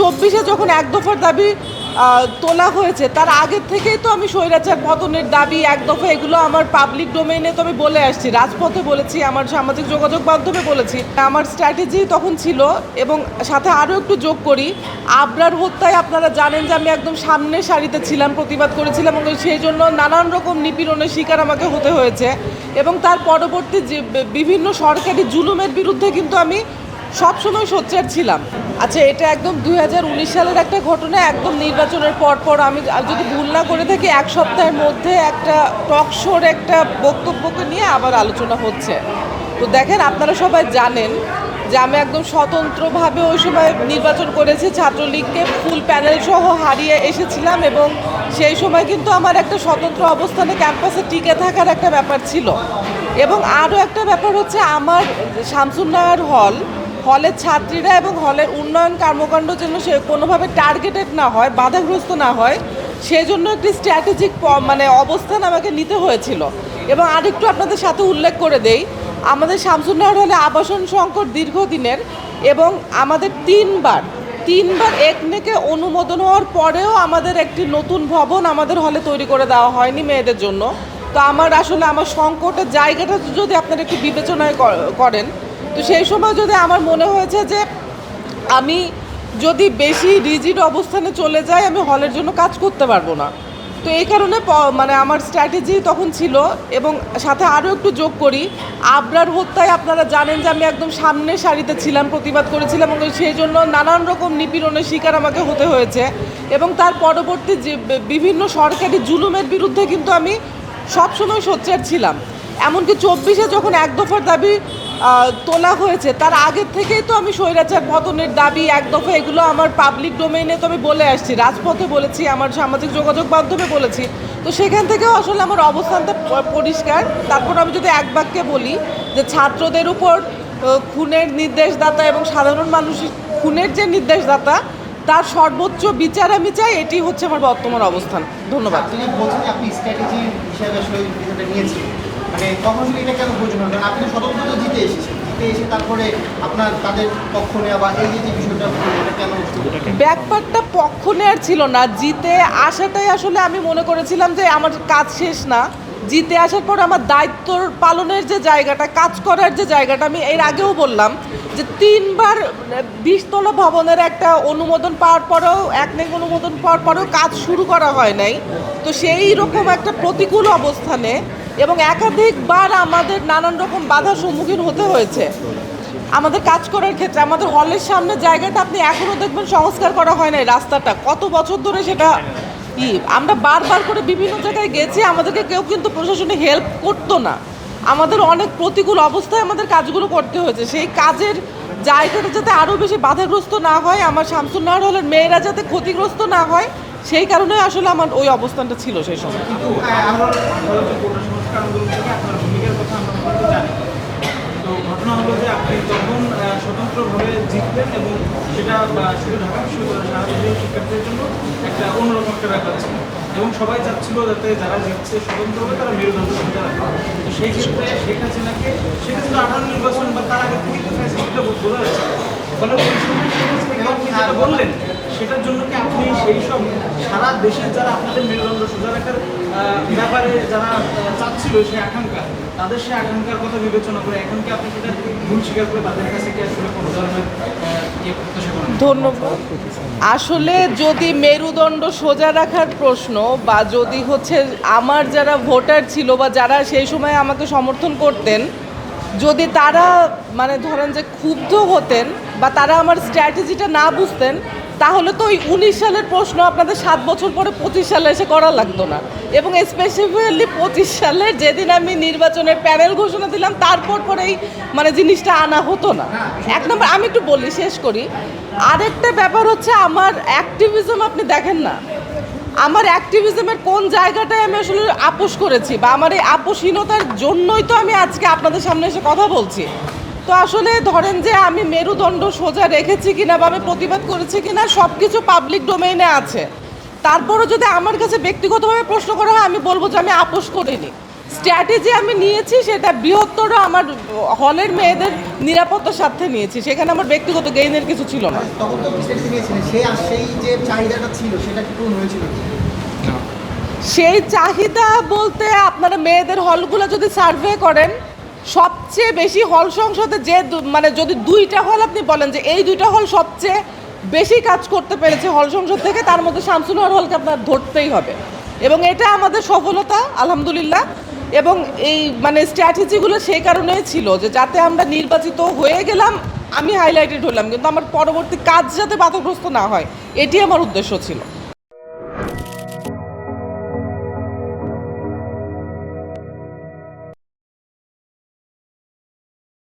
চব্বিশে যখন এক দফার দাবি তোলা হয়েছে, তার আগের থেকেই তো আমি স্বৈরাচার পতনের দাবি, এক দফা এগুলো আমার পাবলিক ডোমেইনে তো আমি বলে আসছি, রাজপথে বলেছি, আমার সামাজিক যোগাযোগ মাধ্যমে বলেছি। আমার স্ট্র্যাটেজি তখন ছিল, এবং সাথে আরও একটু যোগ করি, আবরার হত্যায় আপনারা জানেন যে আমি একদম সামনের সারিতে ছিলাম, প্রতিবাদ করেছিলাম, এবং সেই জন্য নানান রকম নিপীড়নের শিকার আমাকে হতে হয়েছে, এবং তার পরবর্তী যে, বিভিন্ন সরকারি জুলুমের বিরুদ্ধে কিন্তু আমি সবসময় সোচ্চার ছিলাম। আচ্ছা এটা একদম দুই হাজার উনিশ সালের একটা ঘটনা, একদম নির্বাচনের পর পর আমি যদি ভুল না করে থাকি, এক সপ্তাহের মধ্যে একটা টক শোর একটা বক্তব্যকে নিয়ে আবার আলোচনা হচ্ছে। তো দেখেন, আপনারা সবাই জানেন যে আমি একদম স্বতন্ত্রভাবে ওই সময় নির্বাচন করেছি, ছাত্রলীগকে ফুল প্যানেল সহ হারিয়ে এসেছিলাম এবং সেই সময় কিন্তু আমার একটা স্বতন্ত্র অবস্থানে ক্যাম্পাসে টিকে থাকার একটা ব্যাপার ছিল। এবং আরও একটা ব্যাপার হচ্ছে, আমার শামসুন্নাহার হল হলের ছাত্রীরা এবং হলের উন্নয়ন কর্মকাণ্ড যেন সে কোনোভাবে টার্গেটেড না হয়, বাধাগ্রস্ত না হয়, সেজন্য একটি স্ট্র্যাটেজিক মানে অবস্থান আমাকে নিতে হয়েছিল। এবং আরেকটু আপনাদের সাথে উল্লেখ করে দেই, আমাদের শামসুন্নাহার হলে আবাসন সংকট দীর্ঘদিনের এবং আমাদের তিনবার তিনবার একনেকে অনুমোদন হওয়ার পরেও আমাদের একটি নতুন ভবন আমাদের হলে তৈরি করে দেওয়া হয়নি মেয়েদের জন্য। তো আমার আসলে আমার সংকটের জায়গাটা যদি আপনারা একটু বিবেচনায় করেন তো সেই সময় যদি আমার মনে হয়েছে যে আমি যদি বেশি রিজিড অবস্থানে চলে যাই, আমি হলের জন্য কাজ করতে পারব না। তো এই কারণে মানে আমার স্ট্র্যাটেজি তখন ছিল এবং সাথে আরও একটু যোগ করি। আবরার হত্যায় আপনারা জানেন যে আমি একদম সামনের সারিতে ছিলাম, প্রতিবাদ করেছিলাম এবং সেই জন্য নানান রকম নিপীড়নের শিকার আমাকে হতে হয়েছে এবং তার পরবর্তী যে বিভিন্ন সরকারি জুলুমের বিরুদ্ধে কিন্তু আমি সবসময় সোচ্চার ছিলাম। এমনকি চব্বিশে যখন এক দফার দাবি তোলা হয়েছে। তার আগের থেকেই তো আমি স্বৈরাচার পতনের দাবি, এক দফা এগুলো আমার পাবলিক ডোমেইনে তো আমি বলে আসছি, রাজপথে বলেছি, আমার সামাজিক যোগাযোগ মাধ্যমে বলেছি। তো সেখান থেকেও আসলে আমার অবস্থানটা পরিষ্কার। তারপর আমি যদি এক বাক্যে বলি যে ছাত্রদের উপর খুনের নির্দেশদাতা এবং সাধারণ মানুষ খুনের যে নির্দেশদাতা, তার সর্বোচ্চ বিচার আমি চাই, এটি হচ্ছে আমার বর্তমান অবস্থান। ধন্যবাদ। আপনি স্ট্র্যাটেজি মানে তখন এটা কেন হবে কারণ আপনি স্বতন্ত্র তো জিতে এসেছেন। জিতে এসে তারপরে আপনার তাদের পক্ষ নেওয়া বা এই যে বিষয়টা ব্যাপারটা পক্ষ নেওয়ার ছিল না। জিতে আসাটাই আসলে আমি মনে করেছিলাম যে আমার কাজ শেষ না। জিতে আসার পর আমার দায়িত্ব পালনের যে জায়গাটা, কাজ করার যে জায়গাটা, আমি এর আগেও বললাম যে তিনবার বিশতলা ভবনের একটা অনুমোদন পাওয়ার পরেও, এক নেক অনুমোদন পাওয়ার পরেও কাজ শুরু করা হয় নাই। তো সেই রকম একটা প্রতিকূল অবস্থানে এবং একাধিকবার আমাদের নানান রকম বাধার সম্মুখীন হতে হয়েছে। আমাদের কাজ করার ক্ষেত্রে, আমাদের হলের সামনে জায়গাটা আপনি এখনও দেখবেন সংস্কার করা হয় নাই রাস্তাটা। কত বছর ধরে সেটা ই, আমরা বারবার করে বিভিন্ন জায়গায় গেছি, আমাদেরকে কেউ কিন্তু প্রশাসনে হেল্প করতো না। আমাদের অনেক প্রতিকূল অবস্থায় আমাদের কাজগুলো করতে হয়েছে। সেই কাজের জায়গাটা যাতে আরও বেশি বাধাগ্রস্ত না হয়, আমার শামসুন্নাহার হলের মেয়েরা যাতে ক্ষতিগ্রস্ত না হয়, সেই কারণে আসলে আমার ওই অবস্থানটা ছিল সেই সময়। আন্দোলন থেকে আপনার ভূমিকার কথা আমরা জানি। তো ঘটনা হলো যে আপনি তখন স্বতন্ত্রভাবে জিতলেন এবং সেটা শুধু ঢাকা শিক্ষার্থীদের জন্য একটা অন্যরকম একটা ব্যাপার ছিল। এবং সবাই চাচ্ছিল যাতে যারা জিতছে স্বতন্ত্রভাবে তারা মেরুদণ্ড সুবিধা রাখে তো সেই ক্ষেত্রে শেখ হাসিনাকে সেটা কিন্তু আঠারো নির্বাচন বা তার আগে থেকে ফ্যাসিলিটিটা বোঝা যাচ্ছে। ফলে বললেন সেটার জন্য কি আপনি সেই সব সারা দেশের যারা আপনাদের মেরুদণ্ড সোজা রাখার ব্যাপারে যারা চাচ্ছিল সেই আকাঙ্ক্ষা, তাদের সেই আকাঙ্ক্ষার কথা বিবেচনা করে এখন কি আপনি সেটা ভুল স্বীকার করে তাদের কাছে কি আসলে কোনো ধরনের ইয়ে ধন্যবাদ। আসলে যদি মেরুদণ্ড সোজা রাখার প্রশ্ন বা যদি হচ্ছে আমার যারা ভোটার ছিল বা যারা সেই সময় আমাকে সমর্থন করতেন, যদি তারা মানে ধরেন যে ক্ষুব্ধ হতেন বা তারা আমার স্ট্র্যাটেজিটা না বুঝতেন তাহলে তো ওই উনিশ সালের প্রশ্ন আপনাদের সাত বছর পরে পঁচিশ সালে এসে করা লাগতো না। এবং স্পেসিফিক্যালি পঁচিশ সালের যেদিন আমি নির্বাচনের প্যানেল ঘোষণা দিলাম, তারপর পরেই মানে জিনিসটা আনা হতো না। এক নম্বর, আমি একটু বলি, শেষ করি। আরেকটা ব্যাপার হচ্ছে আমার অ্যাক্টিভিজম আপনি দেখেন না। আমার অ্যাক্টিভিজমের কোন জায়গাটায় আমি আসলে আপোষ করেছি বা আমার এই আপোষহীনতার জন্যই তো আমি আজকে আপনাদের সামনে এসে কথা বলছি। তো আসলে ধরেন যে আমি মেরুদণ্ড সোজা রেখেছি কিনা বা আমি প্রতিবাদ করেছি কিনা সব কিছু পাবলিক ডোমেইনে আছে। তারপরও যদি আমার কাছে ব্যক্তিগতভাবে প্রশ্ন করা হয় আমি বলব যে আমি আপোষ করিনি। স্ট্র্যাটেজি আমি নিয়েছি সেটা বৃহত্তর আমার হলের মেয়েদের নিরাপত্তার স্বার্থে নিয়েছি। সেখানে আমার ব্যক্তিগত গেইনের কিছু ছিল না? সেই চাহিদা বলতে আপনারা মেয়েদের হলগুলো যদি সার্ভে করেন সবচেয়ে বেশি হল সংসদে যে মানে যদি দুইটা হল আপনি বলেন যে এই দুইটা হল সবচেয়ে বেশি কাজ করতে পেরেছে হল সংসদ থেকে, তার মধ্যে শামসুনহর হলকে আপনার ধরতেই হবে। এবং এটা আমাদের সফলতা, আলহামদুলিল্লাহ। এবং এই মানে স্ট্র্যাটেজিগুলো সেই কারণেই ছিল যে যাতে আমরা নির্বাচিত হয়ে গেলাম, আমি হাইলাইটেড হলাম। কিন্তু আমার পরবর্তী কাজ যাতে বাধাগ্রস্ত না হয়, এটি আমার উদ্দেশ্য ছিল।